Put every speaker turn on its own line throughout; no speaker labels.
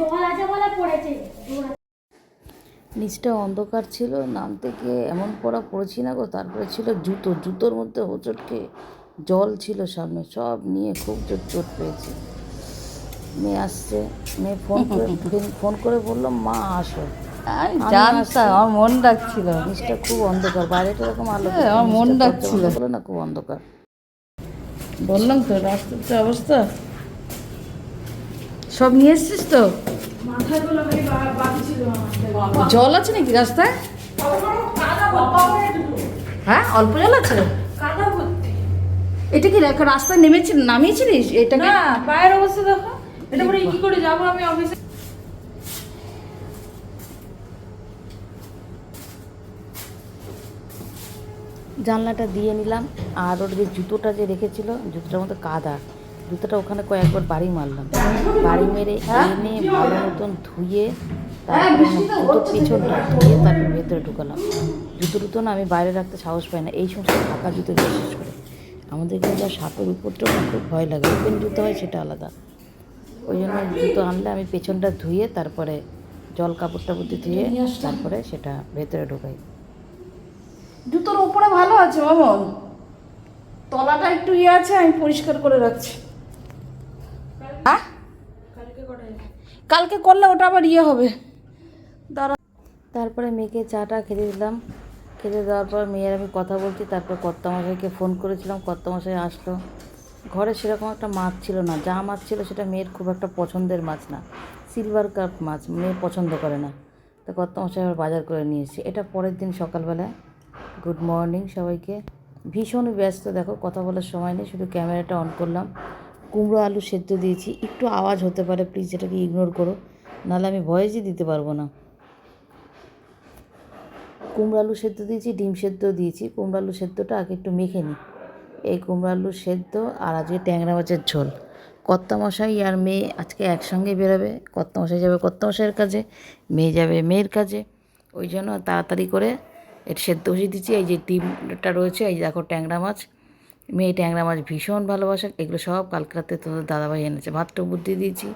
জল আছে বলে পড়েছে। নিচটা অন্ধকার ছিল নামতে গিয়ে এমন পড়া পড়েছি না গো তারপরে ছিল জুতো। জুতোর মধ্যে হোঁচটকে জল ছিল সামনে সব নিয়ে খুব জোর চোট পেয়েছি। মেয়ে আসছে মেয়ে ফোন করে ফোন করে বললাম মা আসো।
আমার মন ডাকছিল।
জিনিসটা খুব অন্ধকার বাইরে এরকম আলো
হ্যাঁ, আমার মন ডাকছিল।
না খুব অন্ধকার।
বললাম তো রাস্তার অবস্থা। সব নিয়ে এসছিস তো? জল আছে নাকি রাস্তায়? হ্যাঁ অল্প জল আছে? এটা কি রাস্তায় নেমেছি নামিয়েছিলিস? এটা
না পায়ের অবস্থা দেখো। এটা পরে কি করে যাব আমি অফিসে
জানলাটা দিয়ে নিলাম আর ওর যে জুতোটা যে রেখেছিল জুতোটার মধ্যে কাদা। জুতোটা ওখানে কয়েকবার বাড়ি মারলাম। বাড়ি মেরে এনে ভালো মতন ধুয়ে তারপরে জুতো পিছনটা ধুয়ে তারপর ভেতরে ঢুকালাম। জুতো টুতো না আমি বাইরে রাখতে সাহস পাই না। এই সমস্ত ফাঁকা জুতো বিশেষ করে। আমাদের যা সাপের উপদ্রব না খুব ভয় লাগে। ওপেন জুতো হয় সেটা আলাদা। ওই জন্য জুতো আনলে আমি পেছনটা ধুয়ে তারপরে জল কাপড় টাপড় দিয়ে ধুয়ে তারপরে সেটা ভেতরে ঢোকাই।
জুতোর উপরে ভালো আছে মামন তলাটা একটু ইয়ে আছে আমি পরিষ্কার করে রাখছি হ্যাঁ
কালকে করে
কালকে করলে ওটা আবার ইয়ে হবে। দাঁড়া।
তারপরে মেয়েকে চাটা খেতে দিলাম। খেতে দেওয়ার পর মেয়ের আমি কথা বলছি, তারপর কর্তামশাইকে ফোন করেছিলাম। কর্তামশাই আসলো। ঘরে সেরকম একটা মাছ ছিল না। যা মাছ ছিল সেটা মেয়ের খুব একটা পছন্দের মাছ না। সিলভার কাপ মাছ, মেয়ে পছন্দ করে না। তো কর্তামশাই আবার বাজার করে নিয়ে এসেছে। এটা পরের দিন সকালবেলায় গুড মর্নিং সবাইকে। ভীষণ ব্যস্ত, দেখো, কথা বলার সময় নেই। শুধু ক্যামেরাটা অন করলাম। কুমড়ো আলু সেদ্ধ দিয়েছি। একটু আওয়াজ হতে পারে প্লিজ এটাকে ইগনোর করো। নাহলে আমি ভয়েসই দিতে পারব না। কুমড়ো আলু সেদ্ধ দিয়েছি, ডিম সেদ্ধ দিয়েছি। কুমড়ো আলু সেদ্ধটা আগে একটু মেখে নিই। এই কুমড়ো আলু সেদ্ধ আর আজকে ট্যাংরা মাছের ঝোল। কর্তামশাই আর মেয়ে আজকে একসঙ্গে বেরোবে। কর্তামশাই যাবে কর্তামশাইয়ের কাজে, মেয়ে যাবে মেয়ের কাজে। ওই জন্য তাড়াতাড়ি করে এটা সেদ্ধ বসিয়ে দিচ্ছি। এই যে ডিমটা রয়েছে, এই দেখো ট্যাংরা মাছ। মেয়ে ট্যাংরা মাছ ভীষণ ভালোবাসে, এগুলো সব কালকে রাতে তোদের দাদাভাই এনেছে। ভাতটা বুদ্ধি দিয়েছি।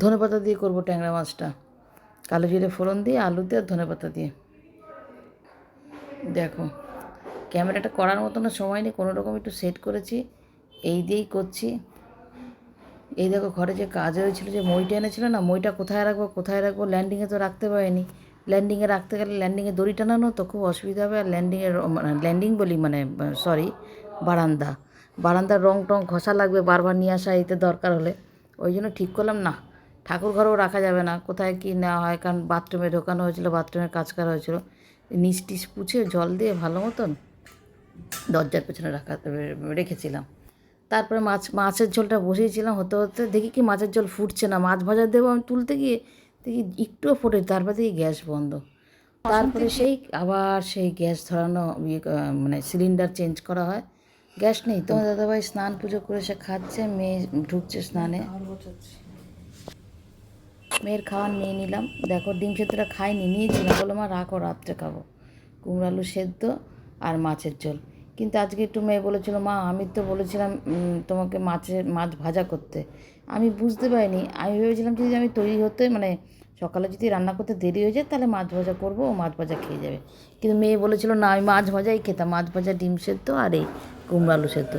ধনে পাতা দিয়ে করব ট্যাংরা মাছটা। কালো জিরে ফোড়ন দিয়ে, আলু দিয়ে আর ধনে পাতা দিয়ে। দেখো, ক্যামেরাটা করার মতো না সময় নেই, কোনো রকম একটু সেট করেছি। এই দিয়েই করছি। এই দেখো, ঘরে যে কাজ হয়েছিল, যে মইটা এনেছিল না, মইটা কোথায় রাখব কোথায় রাখব ল্যান্ডিংয়ে তো রাখতে পারিনি। ল্যান্ডিংয়ে রাখতে গেলে ল্যান্ডিংয়ে দড়ি টানানো তো খুব অসুবিধা হবে। আর ল্যান্ডিংয়ের ল্যান্ডিং বলি মানে সরি বারান্দা। বারান্দার রং টং ঘষা লাগবে, বারবার নিয়ে আসা এতে দরকার হলে। ওই জন্য ঠিক করলাম, না, ঠাকুর ঘরেও রাখা যাবে না। কোথায় কী নেওয়া হয়, কারণ বাথরুমে ঢোকানো হয়েছিল বাথরুমের কাজ করা হয়েছিল। নিচ টিচ পুছে জল দিয়ে ভালো মতন দরজার পেছনে রাখা রেখেছিলাম। তারপরে মাছ, মাছের ঝোলটা বসিয়েছিলাম, হতে হতে দেখি কি মাছের ঝোল ফুটছে না। মাছ ভাজা দেবো আমি তুলতে গিয়ে দেখি একটুও ফোটে তারপর দেখি গ্যাস বন্ধ। তারপরে সেই আবার সেই গ্যাস ধরানো ইয়ে মানে সিলিন্ডার চেঞ্জ করা হয়। গ্যাস নেই তো। দাদাভাই স্নান পুজো করে সে খাচ্ছে মেয়ে ঢুকছে স্নানে। মেয়ের খাওয়ার নিয়ে নিলাম। দেখো ডিম সেদ্ধটা খাইনি নিয়েছিলাম বলো মা রাখো রাত্রে খাব। কুমড়ো আলু সেদ্ধ আর মাছের ঝোল। কিন্তু আজকে একটু মেয়ে বলেছিল মা আমি তো বলেছিলাম তোমাকে মাছের মাছ ভাজা করতে। আমি বুঝতে পারিনি। আমি ভেবেছিলাম যদি আমি তৈরি হতে মানে সকালে যদি রান্না করতে দেরি হয়ে যায় তাহলে মাছ ভাজা করব ও মাছ ভাজা খেয়ে যাবে। কিন্তু মেয়ে বলেছিল না আমি মাছ ভাজাই খেতাম। মাছ ভাজা ডিম সেদ্ধ আর এই কুমড়ো আলু সেদ্ধ।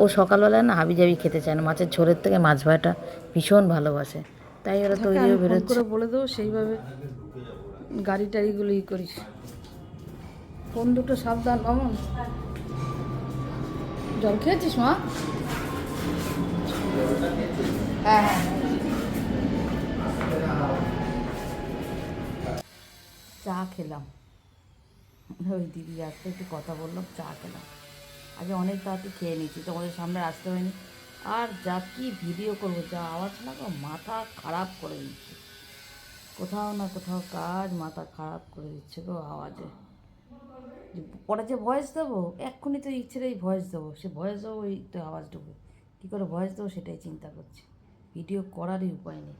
ও সকালবেলায় না হাবি জাবি খেতে চায় না। মাছের ঝোলের থেকে মাছ ভাজাটা ভীষণ ভালোবাসে। তাই ওরা তৈরি হয়ে বেরোচ্ছে।
বলে দেবো সেইভাবে গাড়ি টাড়িগুলো ই করিস। ফোন দুটো সাবধান মামন জল খেয়েছিস মা? হ্যাঁ হ্যাঁ।
চা খেলাম। ওই দিদি আসতে একটু কথা বললাম চা খেলাম। আগে অনেক তাড়াতাড়ি খেয়ে নিয়েছি তোমাদের সামনে আসতে হয়নি। আর যা কি ভিডিও করব যা আওয়াজ না গো, মাথা খারাপ করে দিচ্ছে। কোথাও না কোথাও কাজ মাথা খারাপ করে দিচ্ছে গো আওয়াজে। পরে যে ভয়েস দেবো, এক্ষুনি তো ইচ্ছেটাই ভয়েস দেবো। সে ভয়েস দেবো ওই তো আওয়াজ ঢুকবে কী করে ভয়েস দেবো সেটাই চিন্তা করছি। ভিডিও করারই উপায় নেই।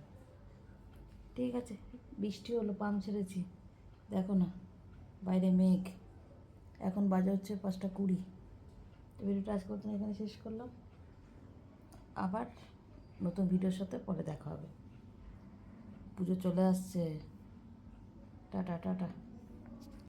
ঠিক আছে, বৃষ্টি হলো পাম ছেড়েছি। দেখো না, বাইরে মেঘ। এখন বাজে হচ্ছে পাঁচটা কুড়ি। তো ভিডিওটা আজকে মতন এখানে শেষ করলাম। আবার নতুন ভিডিওর সাথে পরে দেখা হবে। পুজো চলে আসছে। Tata tata.